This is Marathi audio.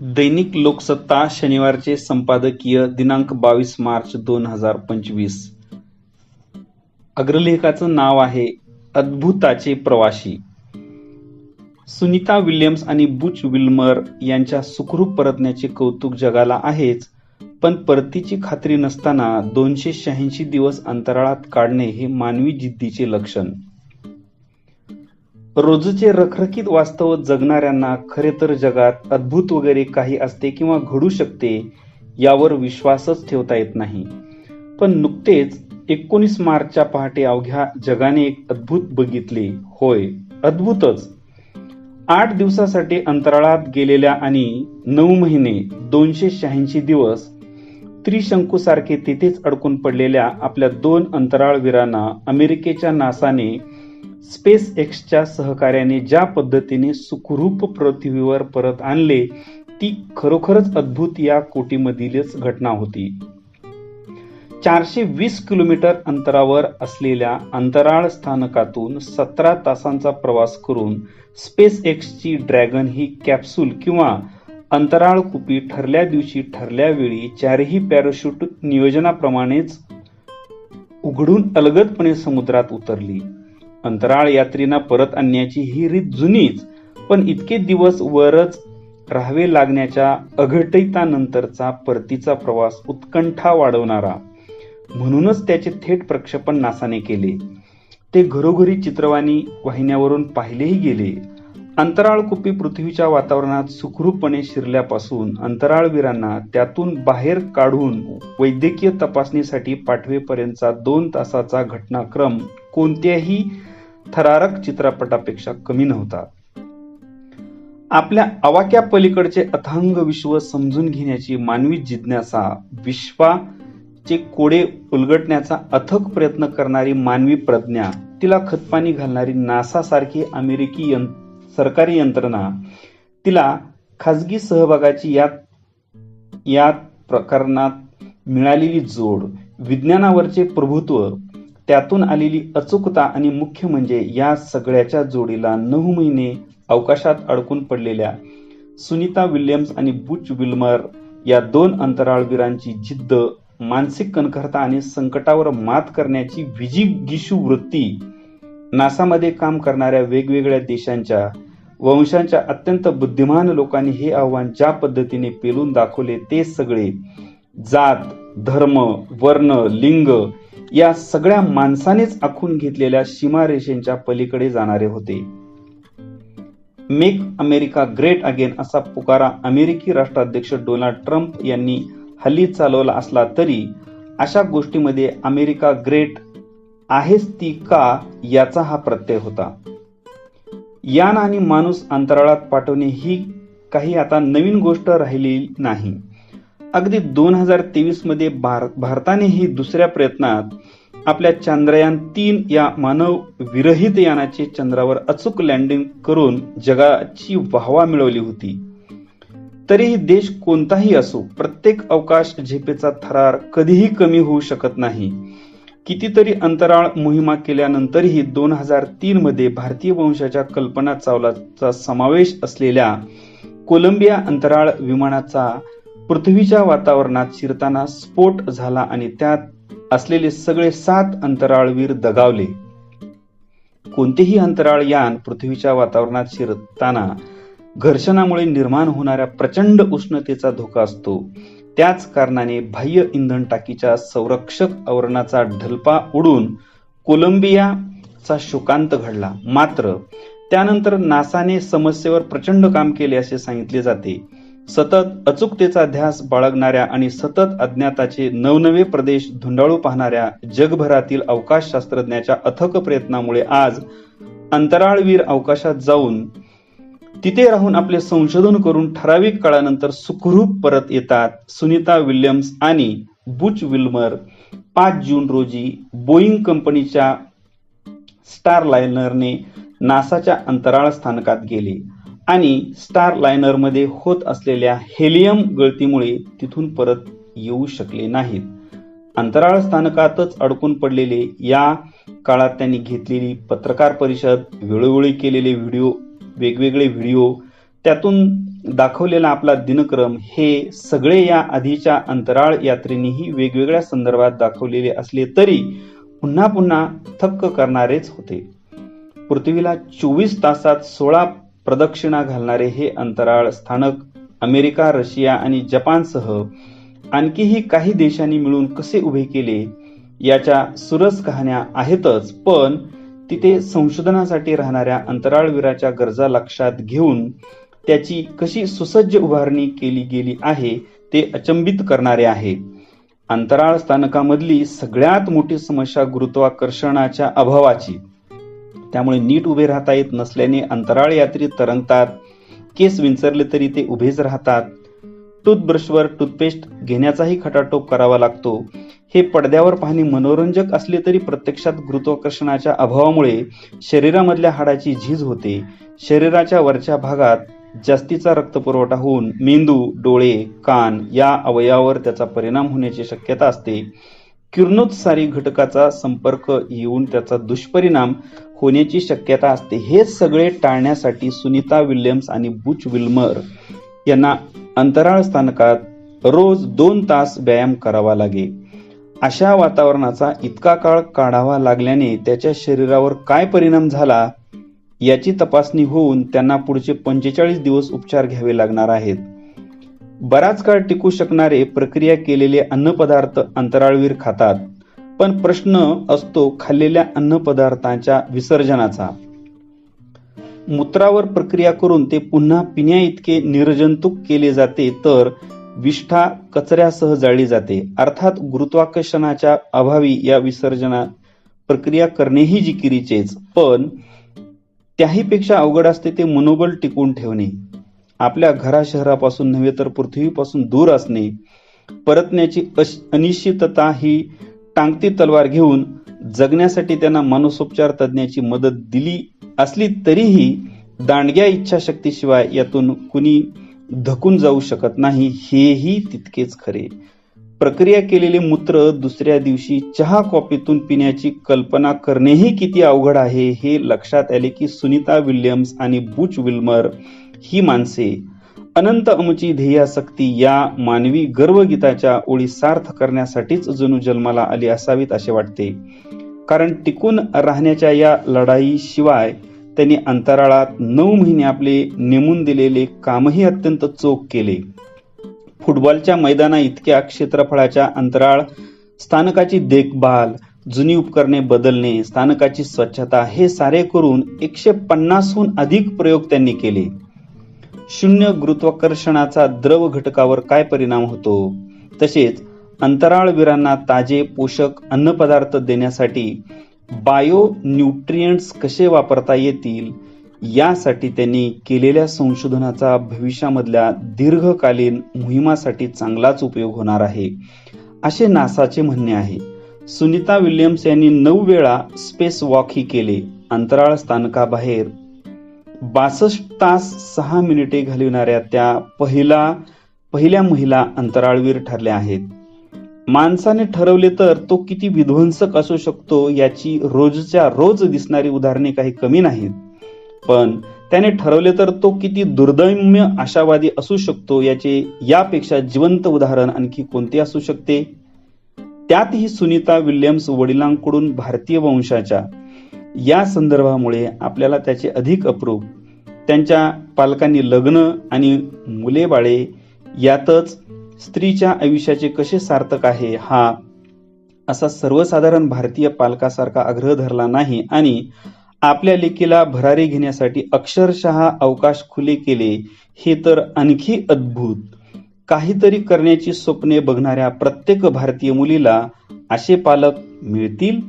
दैनिक लोकसत्ता शनिवारचे संपादकीय दिनांक बावीस मार्च दोन हजार पंचवीस. अग्रलेखाचं नाव आहे अद्भुताचे प्रवासी. सुनीता विल्यम्स आणि बुच विल्मर यांच्या सुखरूप परतण्याचे कौतुक जगाला आहेच पण परतीची खात्री नसताना दोनशे शहाऐंशी दिवस अंतराळात काढणे हे मानवी जिद्दीचे लक्षण. रोजचे रखरखीत वास्तव जगणाऱ्यांना खरे तर जगात अद्भुत वगैरे काही असते किंवा घडू शकते यावर विश्वासच ठेवता येत नाही. पण नुकतेच एकोणीस मार्चच्या पहाटे अवघ्या जगाने एक अद्भुत बघितले. होय अद्भुतच. आठ दिवसासाठी अंतराळात गेलेल्या आणि नऊ महिने दोनशे शहाऐंशी दिवस त्रिशंकूसारखे तिथेच अडकून पडलेल्या आपल्या दोन अंतराळवीरांना अमेरिकेच्या नासाने स्पेस एक्सच्या सहकार्याने ज्या पद्धतीने सुखरूप पृथ्वीवर परत आणले ती खरोखरच अद्भुत या कोटीमधीलच घटना होती. चारशे वीस किलोमीटर अंतरावर असलेल्या अंतराळ स्थानकातून सतरा तासांचा प्रवास करून स्पेस एक्सची ड्रॅगन ही कॅप्सूल किंवा अंतराळ कुपी ठरल्या दिवशी ठरल्या वेळी चारही पॅराशूट नियोजनाप्रमाणेच उघडून अलगदपणे समुद्रात उतरली. अंतराळ यात्रींना परत आणण्याची ही रीत जुनीच पण इतके दिवस वरच राहावे लागण्याच्या अघटितानंतरचा परतीचा प्रवास उत्कंठा वाढवणारा. म्हणूनच त्याचे थेट प्रक्षेपण नासाने केले. ते घरोघरी चित्रवाणी वाहिन्यावरून पाहिलेही गेले. अंतराळ कुपी पृथ्वीच्या वातावरणात सुखरूपपणे शिरल्यापासून अंतराळवीरांना त्यातून बाहेर काढून वैद्यकीय तपासणीसाठी पाठवेपर्यंतचा दोन तासाचा घटनाक्रम कोणत्याही थरारक चित्रपटापेक्षा कमी नव्हता. आपल्या अवाक्या पलीकडचे अथांग विश्व समजून घेण्याची मानवी जिज्ञासा विश्वाचे कोडे उलगटण्याचा अथक प्रयत्न करणारी मानवी प्रज्ञा तिला खतपाणी घालणारी नासा सारखी अमेरिकी सरकारी यंत्रणा तिला खाजगी सहभागाची यात यात प्रकरणात मिळालेली जोड विज्ञानावरचे प्रभुत्व त्यातून आलेली अचूकता आणि मुख्य म्हणजे या सगळ्याच्या जोडीला नऊ महिने अवकाशात अडकून पडलेल्या सुनीता विल्यम्स आणि बुच विल्मर या दोन अंतराळवीरांची जिद्द मानसिक कणखरता आणि संकटावर मात करण्याची विजिगिशू वृत्ती नासामध्ये काम करणाऱ्या वेगवेगळ्या देशांच्या वंशांच्या अत्यंत बुद्धिमान लोकांनी हे आव्हान ज्या पद्धतीने पेलून दाखवले ते सगळे जात धर्म वर्ण लिंग या सगळ्या माणसानेच आखून घेतलेल्या सीमारेषेच्या पलीकडे जाणारे होते. मेक अमेरिका ग्रेट अगेन असा पुकारा अमेरिकी राष्ट्राध्यक्ष डोनाल्ड ट्रम्प यांनी हल्ली चालवला असला तरी अशा गोष्टीमध्ये अमेरिका ग्रेट आहेच ती का याचा हा प्रत्यय होता. यान आणि माणूस अंतराळात पाठवणे ही काही आता नवीन गोष्ट राहिली नाही. अगदी दोन हजार तेवीसमध्ये भारतानेही दुसऱ्या प्रयत्नात आपल्या चांद्रयान तीन या मानव विरहित यानाचे चंद्रावर अचूक लँडिंग करून जगाची वाहवा मिळवली होती. तरीही देश कोणताही असो प्रत्येक अवकाश झेपेचा थरार कधीही कमी होऊ शकत नाही. कितीतरी अंतराळ मोहिमा केल्यानंतरही दोन हजार तीन मध्ये भारतीय वंशाच्या कल्पना चावलाचा समावेश असलेल्या कोलंबिया अंतराळ विमानाचा पृथ्वीच्या वातावरणात शिरताना स्फोट झाला आणि त्यात असलेले सगळे सात अंतराळवीर दगावले. कोणतेही अंतराळ यान पृथ्वीच्या वातावरणात शिरताना घर्षणामुळे निर्माण होणाऱ्या प्रचंड उष्णतेचा धोका असतो. त्याच कारणाने बाह्य इंधन टाकीच्या संरक्षक आवरणाचा ढलपा उडून कोलंबियाचा शोकांत घडला. मात्र त्यानंतर नासाने समस्येवर प्रचंड काम केले असे सांगितले जाते. सतत अचूकतेचा ध्यास बाळगणाऱ्या आणि सतत अज्ञाताचे नवनवे प्रदेश धुंडाळू पाहणाऱ्या जगभरातील अवकाश शास्त्रज्ञाच्या अथक प्रयत्नामुळे आज अंतराळवीर अवकाशात जाऊन तिथे राहून आपले संशोधन करून ठराविक काळानंतर सुखरूप परत येतात. सुनीता विल्यम्स आणि बुच विल्मर पाच जून रोजी बोईंग कंपनीच्या स्टार लायनरने नासाच्या अंतराळ स्थानकात गेले. आणि स्टार लायनरमध्ये होत असलेल्या हेलियम गळतीमुळे तिथून परत येऊ शकले नाहीत. अंतराळ स्थानकातच अडकून पडलेले या काळात त्यांनी घेतलेली पत्रकार परिषद वेळोवेळी केलेले व्हिडिओ वेगवेगळे व्हिडिओ त्यातून दाखवलेला आपला दिनक्रम हे सगळे या आधीच्या अंतराळ यात्रेनेही वेगवेगळ्या संदर्भात दाखवलेले असले तरी पुन्हा पुन्हा थक्क करणारेच होते. पृथ्वीला चोवीस तासात सोळा प्रदक्षिणा घालणारे हे अंतराळ स्थानक अमेरिका रशिया आणि जपानसह आणखीही काही देशांनी मिळून कसे उभे केले याच्या सुरस कहाण्या आहेतच पण तिथे संशोधनासाठी राहणाऱ्या अंतराळवीराच्या गरजा लक्षात घेऊन त्याची कशी सुसज्ज उभारणी केली गेली आहे ते अचंबित करणारे आहे. अंतराळ स्थानकामधली सगळ्यात मोठी समस्या गुरुत्वाकर्षणाच्या अभावाची. त्यामुळे नीट उभे राहता येत नसल्याने अंतराळ यात्री तरंगतात. केस विंचरले तरी ते उभेच राहतात. टूथब्रशवर टूथपेस्ट घेण्याचाही खटाटोप करावा लागतो. हे पडद्यावर पाहणे मनोरंजक असले तरी प्रत्यक्षात गुरुत्वाकर्षणाच्या अभावामुळे शरीरामधल्या हाडाची झीज होते. शरीराच्या वरच्या भागात जास्तीचा रक्तपुरवठा होऊन मेंदू डोळे कान या अवयवावर त्याचा परिणाम होण्याची शक्यता असते. किरणोत्सारी घटकाचा संपर्क येऊन त्याचा दुष्परिणाम होण्याची शक्यता असते हे सगळे टाळण्यासाठी सुनीता विल्यम्स आणि बुच विल्मर यांना अंतराळ स्थानकात रोज दोन तास व्यायाम करावा लागे. अशा वातावरणाचा इतका काळ काढावा लागल्याने त्याच्या शरीरावर काय परिणाम झाला याची तपासणी होऊन त्यांना पुढचे पंचेचाळीस दिवस उपचार घ्यावे लागणार आहेत. बराच काळ टिकू शकणारे प्रक्रिया केलेले अन्नपदार्थ अंतराळवीर खातात. पण प्रश्न असतो खाल्लेल्या अन्नपदार्थांच्या विसर्जनाचा. मूत्रावर प्रक्रिया करून ते पुन्हा पिण्या इतके निर्जंतुक केले जाते तर विष्ठा कचऱ्यासह जाळली जाते. अर्थात गुरुत्वाकर्षणाच्या अभावी या विसर्जना प्रक्रिया करणेही जिकिरीचेच पण त्याहीपेक्षा अवघड असते ते मनोबल टिकून ठेवणे. आपल्या घरा शहरापासून नव्हे तर पृथ्वीपासून दूर असणे परतण्याची अनिश्चितता ही टांगती तलवार घेऊन जगण्यासाठी त्यांना मानसोपचार तज्ज्ञाची मदत दिली असली तरीही दांडग्या इच्छाशक्तीशिवाय यातून कुणी धकून जाऊ शकत नाही हेही तितकेच खरे. प्रक्रिया केलेले मूत्र दुसऱ्या दिवशी चहा कॉफीतून पिण्याची कल्पना करणेही किती अवघड आहे हे लक्षात आले की सुनीता विल्यम्स आणि बुच विल्मर ही माणसे अनंत अमुची ध्येयासक्ती या मानवी गर्वगीताच्या ओळी सार्थ करण्यासाठीच जणू जन्माला आली असावीत असे वाटते. कारण टिकून राहण्याच्या या लढाईशिवाय त्यांनी अंतराळात नऊ महिने आपले नेमून दिलेले कामही अत्यंत चोख केले. फुटबॉलच्या मैदाना इतक्या क्षेत्रफळाच्या अंतराळ स्थानकाची देखभाल जुनी उपकरणे बदलणे स्थानकाची स्वच्छता हे सारे करून एकशे पन्नासहून अधिक प्रयोग त्यांनी केले. शून्य गुरुत्वाकर्षणाचा द्रव घटकावर काय परिणाम होतो? तसेच अंतराळवीरांना ताजे पोषक अन्नपदार्थ देण्यासाठी बायो न्यूट्रियंट्स कसे वापरता येतील? यासाठी त्यांनी केलेल्या संशोधनाचा भविष्यामधल्या दीर्घकालीन मोहिमासाठी चांगलाच उपयोग होणार आहे. असे नासाचे म्हणणे आहे. सुनीता विल्यम्स यांनी नऊ वेळा स्पेस वॉकही केले. अंतराळ स्थानकाबाहेर बासष्ट तास सहा मिनिटे घालविणाऱ्या त्या पहिला पहिल्या महिला अंतराळवीर ठरल्या आहेत. माणसाने ठरवले तर तो किती विध्वंसक असू शकतो याची रोजच्या रोज दिसणारी उदाहरणे काही कमी नाहीत. पण त्याने ठरवले तर तो किती दुर्दैम्य आशावादी असू शकतो याचे यापेक्षा जिवंत उदाहरण आणखी कोणते असू शकते? त्यातही सुनीता विल्यम्स वडिलांकडून भारतीय वंशाच्या. या संदर्भामुळे आपल्याला त्याचे अधिक अप्रूप. त्यांच्या पालकांनी लग्न आणि मुले बाळे यातच स्त्रीच्या आयुष्याचे कसे सार्थक आहे हा असा सर्वसाधारण भारतीय पालकासारखा आग्रह धरला नाही आणि आपल्या लेकीला भरारी घेण्यासाठी अक्षरशः अवकाश खुले केले हे तर आणखी अद्भुत. काहीतरी करण्याची स्वप्ने बघणाऱ्या प्रत्येक भारतीय मुलीला असे पालक मिळतील?